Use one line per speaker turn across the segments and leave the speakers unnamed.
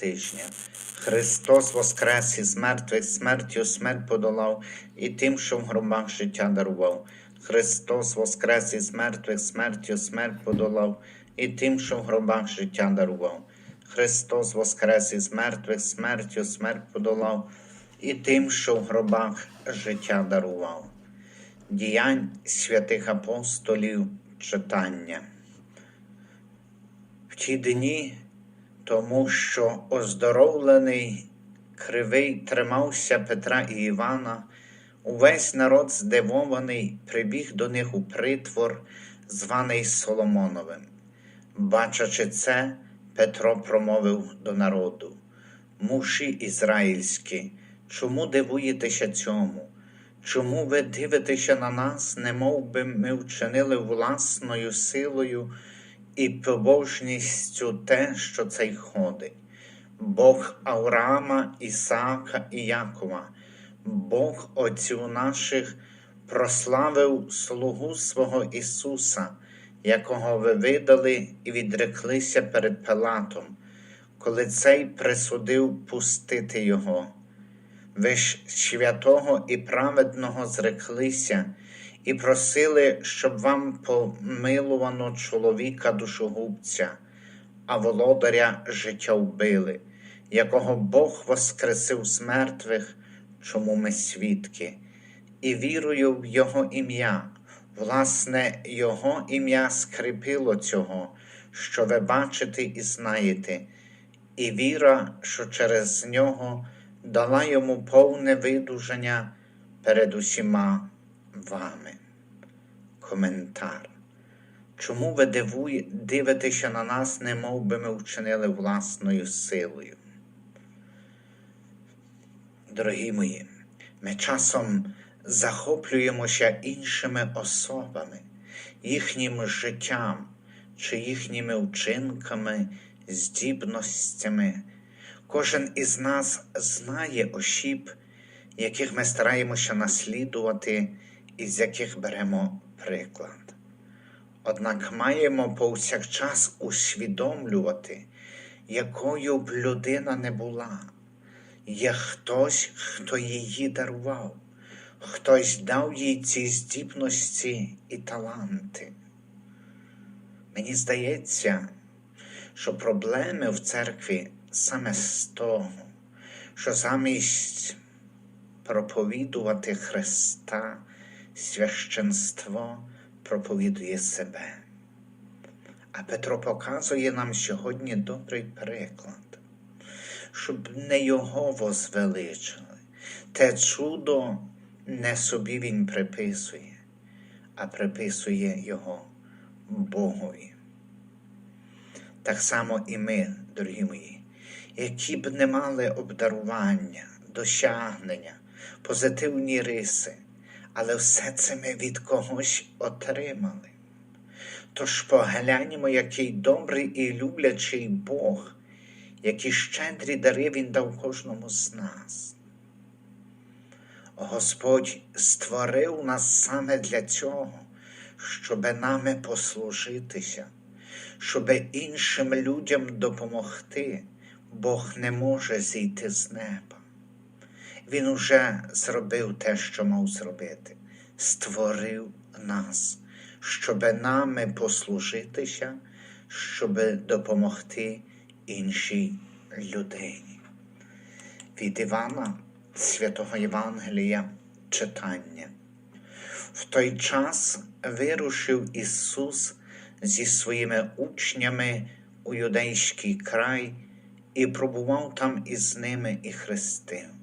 тижня. Христос воскрес із мертвих, смертю смерть подолав, і тим, що в гробах життя дарував. Христос воскрес із мертвих, смертю смерть подолав, і тим, що в гробах життя дарував. Христос воскрес із мертвих, смертю смерть подолав, і тим, що в гробах життя дарував. Діянь святих апостолів читання. В ті дні, тому що оздоровлений кривий тримався Петра і Івана, увесь народ здивований прибіг до них у притвор, званий Соломоновим. Бачачи це, Петро промовив до народу: Муші ізраїльські, чому дивуєтеся цьому? Чому ви дивитеся на нас, немов би ми вчинили власною силою і побожністю те, що цей ходить? Бог Авраама, Ісаака і Якова, Бог Отців наших прославив слугу свого Ісуса, якого ви видали і відреклися перед Пилатом, коли цей присудив пустити Його. Ви ж святого і праведного зреклися і просили, щоб вам помилувано чоловіка душогубця, а володаря життя вбили, якого Бог воскресив з мертвих, чому ми свідки, і вірую в Його ім'я. Власне, Його ім'я скріпило цього, що ви бачите і знаєте, і віра, що через нього дала йому повне видужання перед усіма вами. Коментар. Чому ви дивитеся на нас, не мов би ми вчинили власною силою? Дорогі мої, ми часом захоплюємося іншими особами, їхнім життям чи їхніми вчинками, здібностями. Кожен із нас знає осіб, яких ми стараємося наслідувати і з яких беремо приклад. Однак маємо повсякчас усвідомлювати, якою б людина не була, є хтось, хто її дарував, хтось дав їй ці здібності і таланти. Мені здається, що проблеми в церкві саме з того, що замість проповідувати Христа, священство проповідує себе. А Петро показує нам сьогодні добрий приклад, щоб не його возвеличили. Те чудо не собі він приписує, а приписує його Богові. Так само і ми, дорогі мої, які б не мали обдарування, досягнення, позитивні риси, але все це ми від когось отримали. Тож погляньмо, який добрий і люблячий Бог, які щедрі дари Він дав кожному з нас. Господь створив нас саме для цього, щоби нами послужитися, щоби іншим людям допомогти. Бог не може зійти з неба. Він уже зробив те, що мав зробити, створив нас, щоб нами послужитися, щоб допомогти іншій людині. Від Івана, святого Євангелія, читання. В той час вирушив Ісус зі своїми учнями у юдейський край і пробував там із ними і хрестив.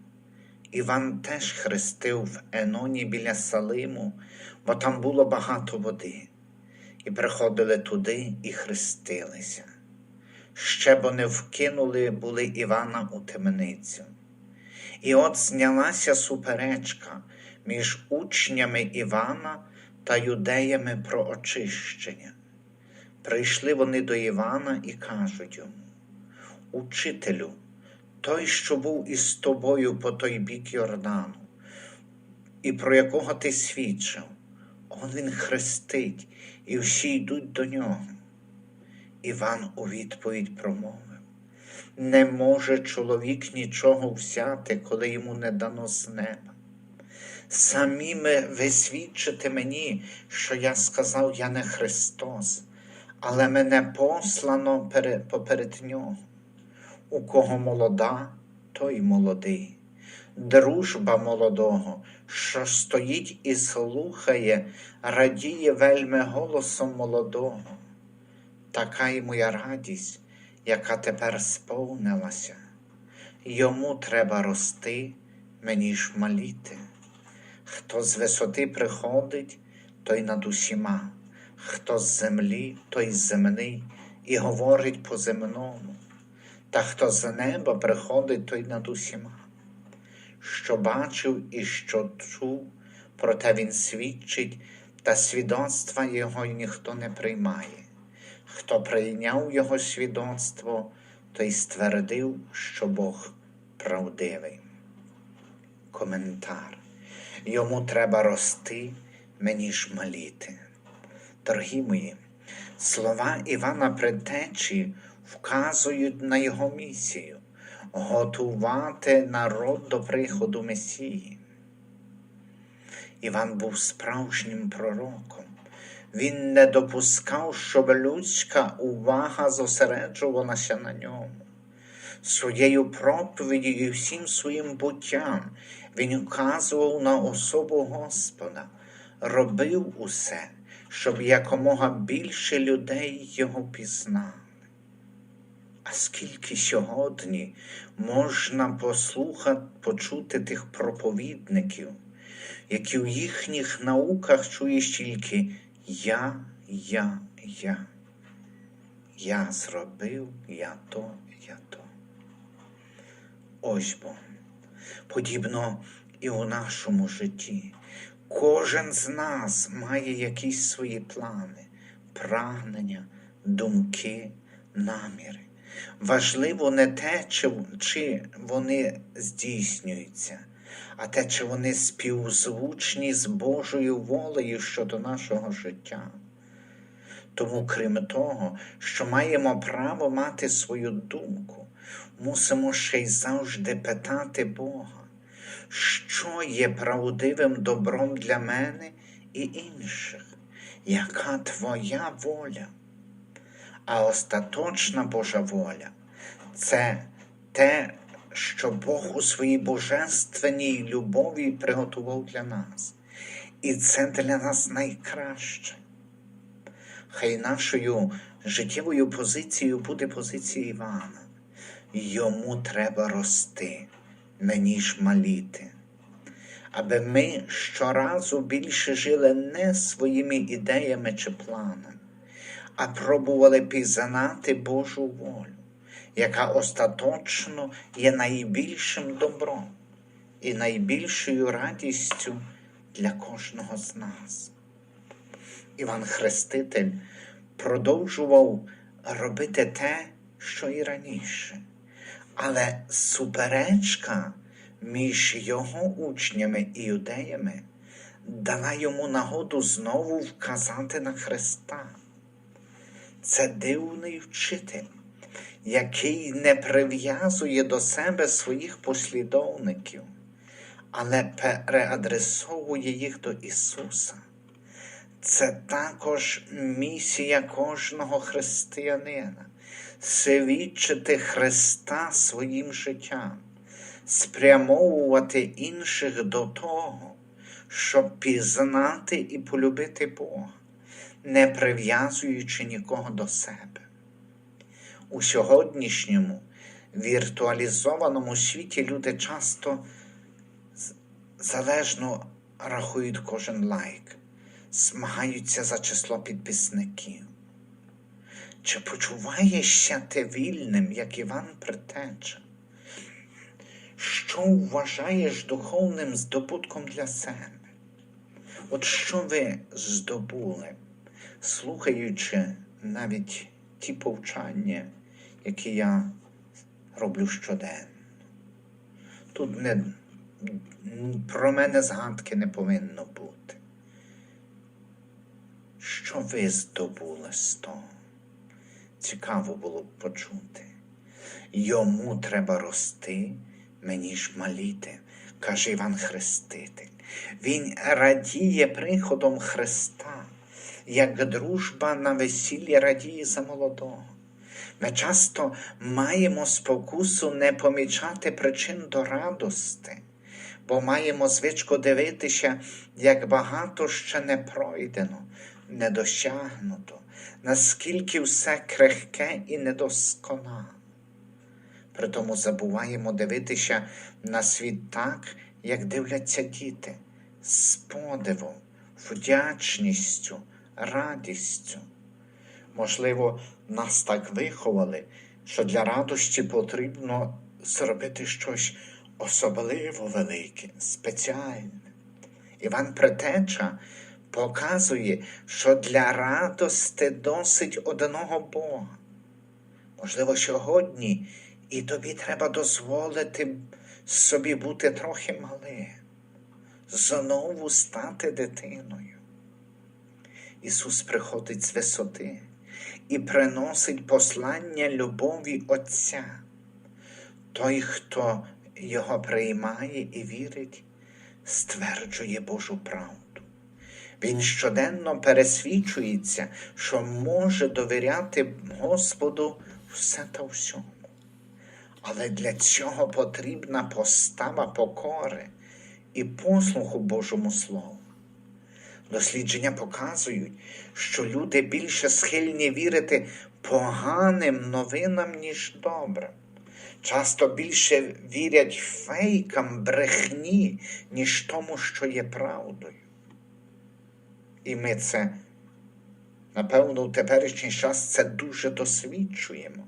Іван теж хрестив в Еноні біля Салиму, бо там було багато води, і приходили туди і хрестилися. Ще бо не вкинули були Івана у темницю. І от знялася суперечка між учнями Івана та юдеями про очищення. Прийшли вони до Івана і кажуть йому Учителю, той, що був із тобою по той бік Йордану, і про якого ти свідчив, он він хрестить, і всі йдуть до нього. Іван у відповідь промовив Не може чоловік нічого взяти, коли йому не дано з неба. Саміми ви свідчите мені, що я сказав, я не Христос, але мене послано пере- поперед нього. У кого молода, той молодий. Дружба молодого, що стоїть і слухає, радіє вельми голосом молодого. Така й моя радість, яка тепер сповнилася. Йому треба рости, мені ж маліти. Хто з висоти приходить, той над усіма, хто з землі, той земний, і говорить по земному, та хто з неба приходить, той над усіма. Що бачив і що чув, проте він свідчить, та свідоцтва його ніхто не приймає. Хто прийняв його свідоцтво, той ствердив, що Бог правдивий. Коментар. Йому треба рости, мені ж маліти. Дорогі мої, слова Івана Предтечі вказують на його місію готувати народ до приходу Месії. Іван був справжнім пророком. Він не допускав, щоб людська увага зосереджувалася на ньому. Своєю проповіддю і всім своїм буттям він указував на особу Господа, робив усе, щоб якомога більше людей його пізнали. А скільки сьогодні можна послухати, почути тих проповідників, які в їхніх науках чуєш тільки я, я, я. Я зробив, я то, я то. Ось бо, подібно і у нашому житті. Кожен з нас має якісь свої плани, прагнення, думки, наміри. Важливо не те, чи, вони здійснюються, а те, чи вони співзвучні з Божою волею щодо нашого життя. Тому, крім того, що маємо право мати свою думку, мусимо ще й завжди питати Бога, що є правдивим добром для мене і інших, яка твоя воля? А остаточна Божа воля це те, що Бог у своїй божественній любові приготував для нас. І це для нас найкраще. Хай нашою життєвою позицією буде позиція Івана. Йому треба рости, мені ж маліти. Аби ми щоразу більше жили не своїми ідеями чи планами, а пробували пізнати Божу волю, яка остаточно є найбільшим добром і найбільшою радістю для кожного з нас. Іван Хреститель продовжував робити те, що і раніше, але суперечка між його учнями і юдеями дала йому нагоду знову вказати на Христа. Це дивний вчитель, який не прив'язує до себе своїх послідовників, але переадресовує їх до Ісуса. Це також місія кожного християнина свідчити Христа своїм життям, спрямовувати інших до того, щоб пізнати і полюбити Бога, не прив'язуючи нікого до себе. У сьогоднішньому віртуалізованому світі люди часто залежно рахують кожен лайк, змагаються за число підписників. Чи почуваєшся ти вільним, як Іван Притеча? Що вважаєш духовним здобутком для себе? От що ви здобули, слухаючи навіть ті повчання, які я роблю щоденно? Тут не, про мене згадки не повинно бути. Що ви здобули з того? Цікаво було б почути. Йому треба рости, мені ж маліти, каже Іван Хреститель. Він радіє приходом Христа, як дружба на весіллі радіє за молодого. Ми часто маємо спокусу не помічати причин до радости, бо маємо звичку дивитися, як багато ще не пройдено, не досягнуто, наскільки все крихке і недосконале. Притому забуваємо дивитися на світ так, як дивляться діти, з подивом, вдячністю, радістю. Можливо, нас так виховали, що для радості потрібно зробити щось особливо велике, спеціальне. Іван Претеча показує, що для радости досить одного Бога. Можливо, сьогодні і тобі треба дозволити собі бути трохи малим, знову стати дитиною. Ісус приходить з висоти і приносить послання любові Отця. Той, хто його приймає і вірить, стверджує Божу правду. Він щоденно пересвідчується, що може довіряти Господу все та всьому. Але для цього потрібна постава покори і послуху Божому Слову. Дослідження показують, що люди більше схильні вірити поганим новинам, ніж добрим. Часто більше вірять фейкам, брехні, ніж тому, що є правдою. І ми це, напевно, в теперішній час це дуже досвідчуємо.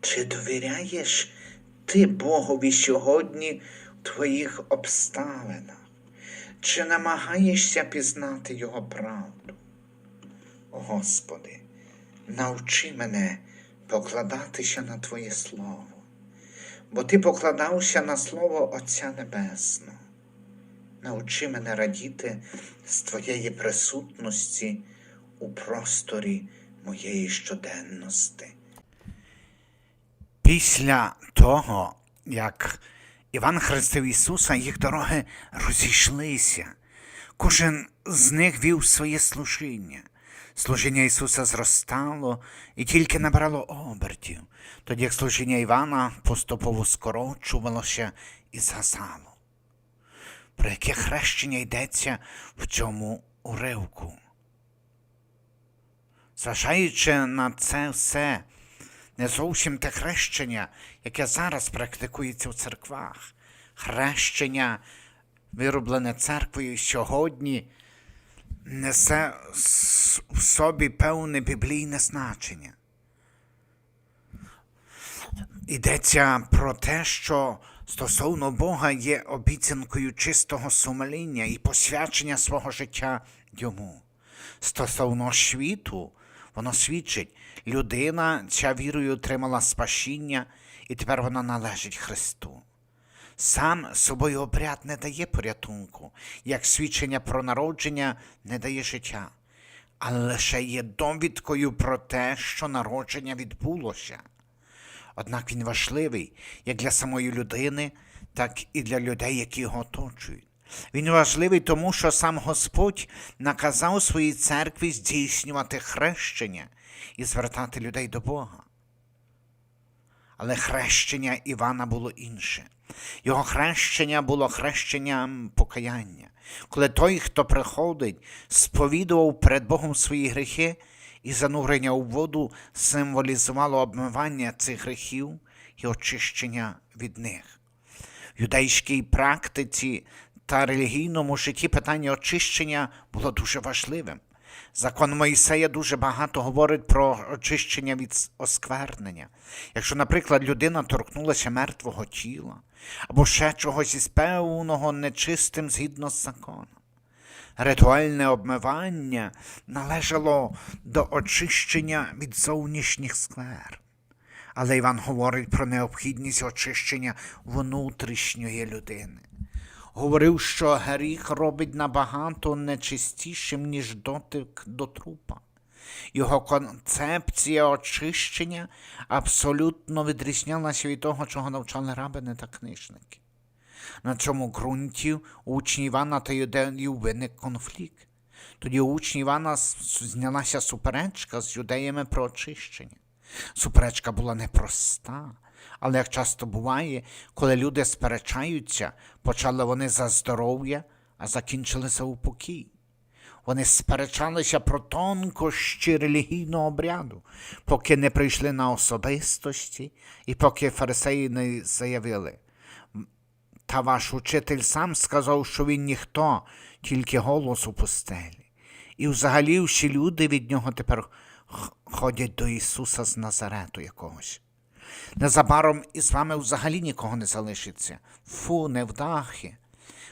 Чи довіряєш ти Богові сьогодні в твоїх обставинах? Чи намагаєшся пізнати Його правду? Господи, навчи мене покладатися на Твоє Слово, бо Ти покладався на Слово Отця Небесного. Научи мене радіти з Твоєї присутності у просторі моєї щоденності. Після того, як Іван хрестив Ісуса, їх дороги розійшлися. Кожен з них вів своє служіння. Служіння Ісуса зростало і тільки набрало обертів, тоді як служіння Івана поступово скорочувалося і згасало. Про яке хрещення йдеться в цьому уривку? Зважаючи на це все, не зовсім те хрещення, яке зараз практикується в церквах. Хрещення, вироблене церквою сьогодні, несе в собі певне біблійне значення. Йдеться про те, що стосовно Бога є обіцянкою чистого сумління і посвячення свого життя йому. Стосовно світу, воно свідчить, людина ця вірою отримала спасіння, і тепер вона належить Христу. Сам собою обряд не дає порятунку, як свідчення про народження не дає життя, але лише є довідкою про те, що народження відбулося. Однак він важливий як для самої людини, так і для людей, які його оточують. Він важливий тому, що сам Господь наказав своїй церкві здійснювати хрещення і звертати людей до Бога. Але хрещення Івана було інше. Його хрещення було хрещенням покаяння, коли той, хто приходить, сповідував перед Богом свої гріхи і занурення у воду символізувало обмивання цих гріхів і очищення від них. В юдейській практиці та релігійному житті питання очищення було дуже важливим. Закон Моїсея дуже багато говорить про очищення від осквернення. Якщо, наприклад, людина торкнулася мертвого тіла або ще чогось із певного нечистим згідно з законом. Ритуальне обмивання належало до очищення від зовнішніх сквер. Але Іван говорить про необхідність очищення внутрішньої людини. Говорив, що гріх робить набагато нечистішим, ніж дотик до трупа. Його концепція очищення абсолютно відрізнялася від того, чого навчали рабини та книжники. На цьому ґрунті учні Івана та юдеїв виник конфлікт. Тоді у учні Івана знялася суперечка з юдеями про очищення. Суперечка була непроста, але як часто буває, коли люди сперечаються, почали вони за здоров'я, а закінчили за упокій. Вони сперечалися про тонкощі релігійного обряду, поки не прийшли на особистості, і поки фарисеї не заявили. Та ваш учитель сам сказав, що він ніхто, тільки голос у пустелі. І взагалі всі люди від нього тепер ходять до Ісуса з Назарету якогось. Незабаром із вами взагалі нікого не залишиться. Фу, невдахи.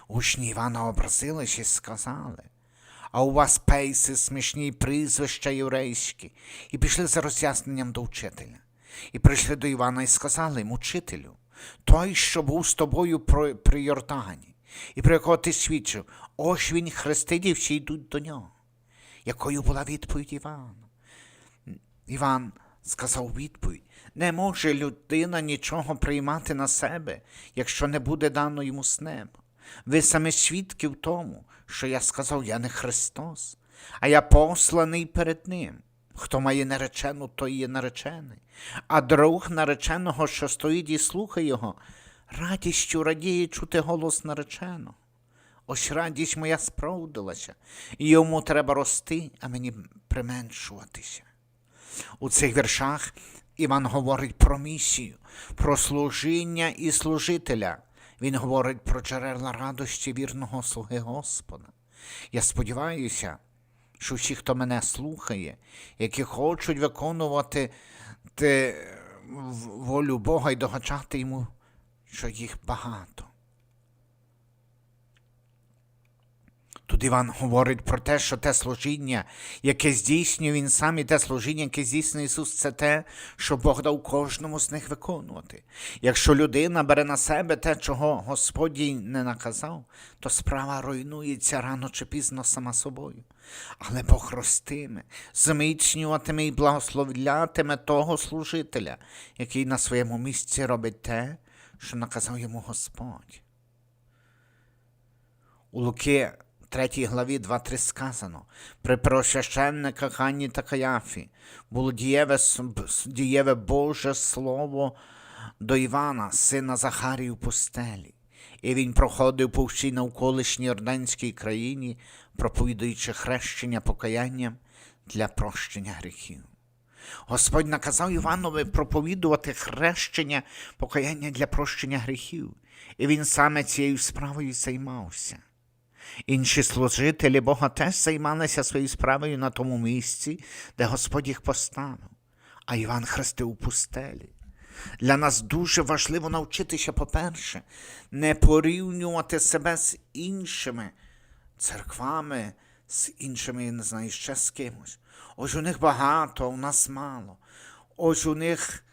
Учні Івана образились і сказали. А у вас пейси, смішні прізвища єврейські, і пішли за роз'ясненням до вчителя. І прийшли до Івана і сказали йому, учителю, той, що був з тобою при Йордані, і про якого ти свідчив, ось він хрестить і всі йдуть до нього. Якою була відповідь Івана? Іван сказав відповідь: не може людина нічого приймати на себе, якщо не буде дано йому з неба. Ви самі свідки в тому, що я сказав, я не Христос, а я посланий перед Ним. Хто має наречену, той є наречений, а друг нареченого, що стоїть і слухає його, радістю радіє чути голос нареченого. Ось радість моя справдилася, і йому треба рости, а мені применшуватися. У цих віршах Іван говорить про місію, про служіння і служителя. Він говорить про джерела радості вірного слуги Господа. Я сподіваюся, що всі, хто мене слухає, які хочуть виконувати волю Бога і догачати йому, що їх багато. Тут Іван говорить про те, що те служіння, яке здійснює він сам, і те служіння, яке здійснює Ісус, це те, що Бог дав кожному з них виконувати. Якщо людина бере на себе те, чого Господь їй не наказав, то справа руйнується рано чи пізно сама собою. Але Бог ростиме, зміцнюватиме і благословлятиме того служителя, який на своєму місці робить те, що наказав йому Господь. У Луки 3 главі 2-3 сказано, при просвященниках Ханні та Каяфі було дієве, дієве Боже Слово до Івана, сина Захарії в пустелі. І він проходив по всій навколишній Орденській країні, проповідуючи хрещення покаянням для прощення гріхів. Господь наказав Іванові проповідувати хрещення покаяння для прощення гріхів, і він саме цією справою займався. Інші служителі Бога теж займалися своєю справою на тому місці, де Господь їх поставив, а Іван хрестив у пустелі. Для нас дуже важливо навчитися, по-перше, не порівнювати себе з іншими церквами, з іншими, я не знаю, ще з кимось. Ось у них багато, а у нас мало. Ось у них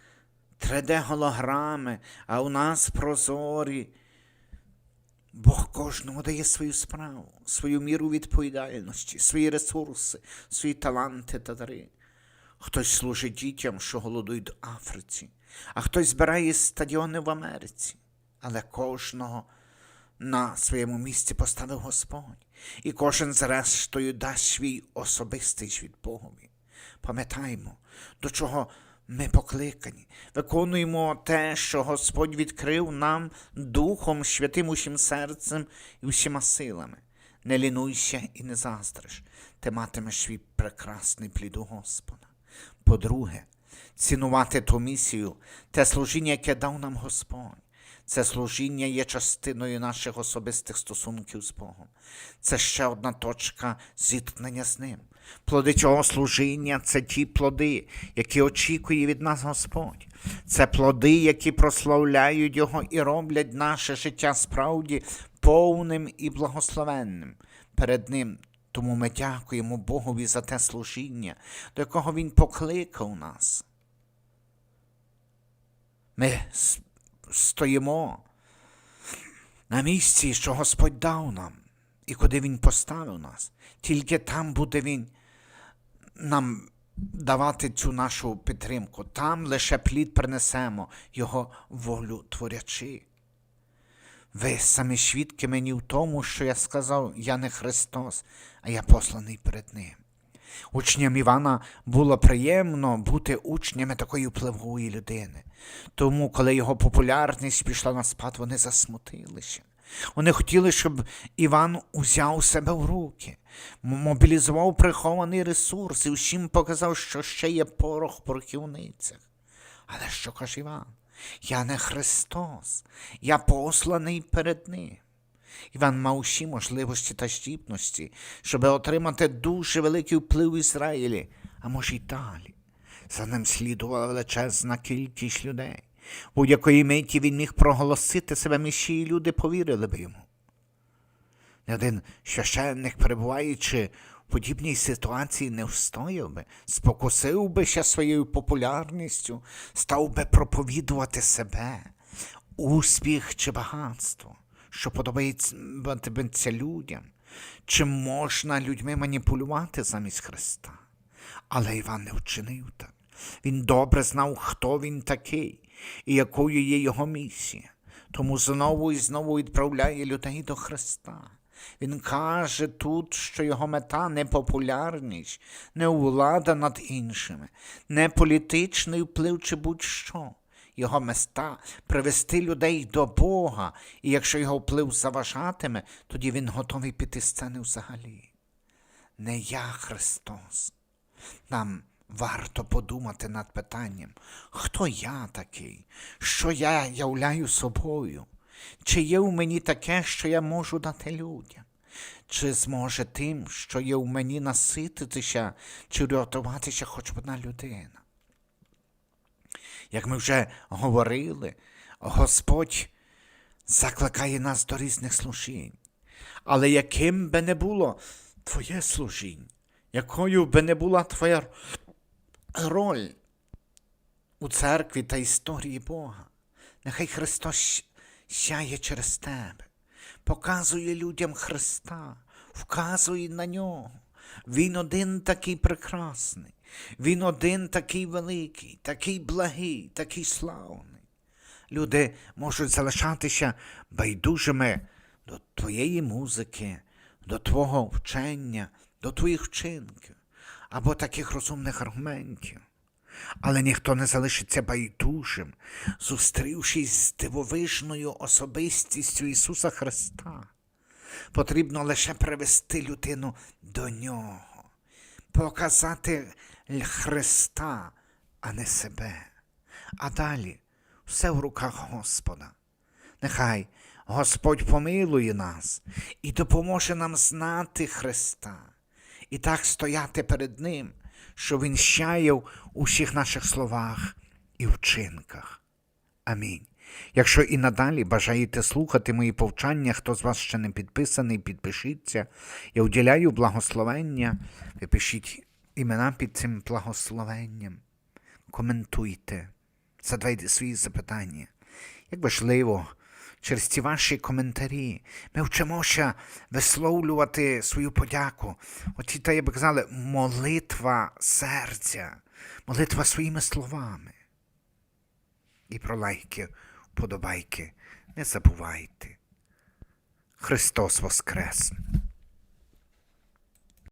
3D-голограми, а у нас прозорі. Бог кожному дає свою справу, свою міру відповідальності, свої ресурси, свої таланти та дари. Хтось служить дітям, що голодують в Африці, а хтось збирає стадіони в Америці. Але кожного на своєму місці поставив Господь, і кожен зрештою дасть свій особистий світ Богові. Пам'ятаймо, до чого ми покликані, виконуємо те, що Господь відкрив нам Духом Святим усім серцем і усіма силами. Не лінуйся і не заздриш, ти матимеш свій прекрасний плід у Господа. По-друге, цінувати ту місію, те служіння, яке дав нам Господь. Це служіння є частиною наших особистих стосунків з Богом. Це ще одна точка зіткнення з ним. Плоди цього служіння це ті плоди, які очікує від нас Господь. Це плоди, які прославляють Його і роблять наше життя справді повним і благословенним перед Ним. Тому ми дякуємо Богові за те служіння, до якого Він покликав нас. Ми стоїмо на місці, що Господь дав нам, і куди Він поставив нас. Тільки там буде Він нам давати цю нашу підтримку. Там лише плід принесемо Його волю творячи. Ви самі свідки мені в тому, що я сказав, я не Христос, а я посланий перед Ним. Учням Івана було приємно бути учнями такої впливової людини. Тому, коли його популярність пішла на спад, вони засмутилися. Вони хотіли, щоб Іван узяв себе в руки, мобілізував прихований ресурс і всім показав, що ще є порох в порохівницях. Але що каже Іван? Я не Христос, я посланий перед Ним. Іван мав усі можливості та здібності, щоб отримати дуже великий вплив в Ізраїлі, а може й далі. За ним слідувала величезна кількість людей. Будь-якої миті він міг проголосити себе місії, і люди повірили б йому. Не один священник, перебуваючи в подібній ситуації, не встояв би, спокусив би ще своєю популярністю, став би проповідувати себе, успіх чи багатство, що подобається людям, чи можна людьми маніпулювати замість Христа. Але Іван не вчинив так. Він добре знав, хто він такий і якою є його місія. Тому знову і знову відправляє людей до Христа. Він каже тут, що його мета не популярність, не влада над іншими, не політичний вплив чи будь-що. Його мета привести людей до Бога, і якщо його вплив заважатиме, тоді він готовий піти з сцени взагалі. Не я Христос. Нам варто подумати над питанням, хто я такий, що я являю собою, чи є у мені таке, що я можу дати людям, чи зможе тим, що є у мені насититися, чи рятуватися хоч одна людина. Як ми вже говорили, Господь закликає нас до різних служінь. Але яким би не було твоє служіння, якою би не була твоя роль у церкві та історії Бога, нехай Христос сяє через тебе, показує людям Христа, вказує на нього. Він один такий прекрасний, він один такий великий, такий благий, такий славний. Люди можуть залишатися байдужими до твоєї музики, до твого вчення, до твоїх вчинків або таких розумних аргументів. Але ніхто не залишиться байдужим, зустрівшись з дивовижною особистістю Ісуса Христа. Потрібно лише привести людину до Нього, показати Христа, а не себе. А далі все в руках Господа. Нехай Господь помилує нас і допоможе нам знати Христа, і так стояти перед Ним, що Він щаяв у всіх наших словах і вчинках. Амінь. Якщо і надалі бажаєте слухати мої повчання, хто з вас ще не підписаний, підпишіться. Я уділяю благословення. Ви пишіть імена під цим благословенням. Коментуйте, задавайте свої запитання. Як важливо, через ці ваші коментарі ми вчимося висловлювати свою подяку. Оті, та я би казали, молитва серця, молитва своїми словами. І про лайки, вподобайки не забувайте. Христос Воскрес!